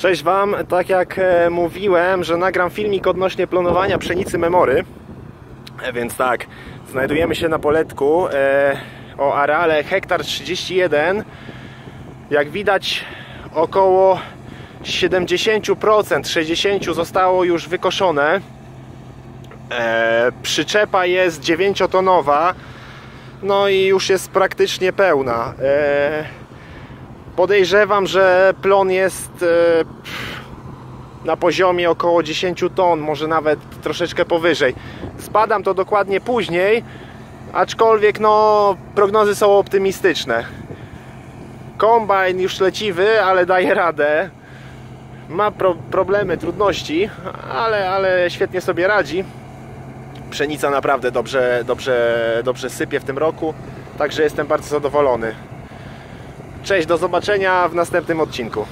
Cześć Wam, tak jak e, mówiłem, że nagram filmik odnośnie planowania pszenicy Memory e, Więc tak, znajdujemy się na poletku e, o areale hektar 31 Jak widać około 70%, 60% zostało już wykoszone. Przyczepa jest 9-tonowa No i już jest praktycznie pełna Podejrzewam, że plon jest e, na poziomie około 10 ton, może nawet troszeczkę powyżej. Zbadam to dokładnie później, aczkolwiek no prognozy są optymistyczne. Kombajn już leciwy, ale daje radę. Ma pro problemy, trudności, ale, ale świetnie sobie radzi. Pszenica naprawdę dobrze, dobrze, dobrze sypie w tym roku, także jestem bardzo zadowolony. Cześć, do zobaczenia w następnym odcinku.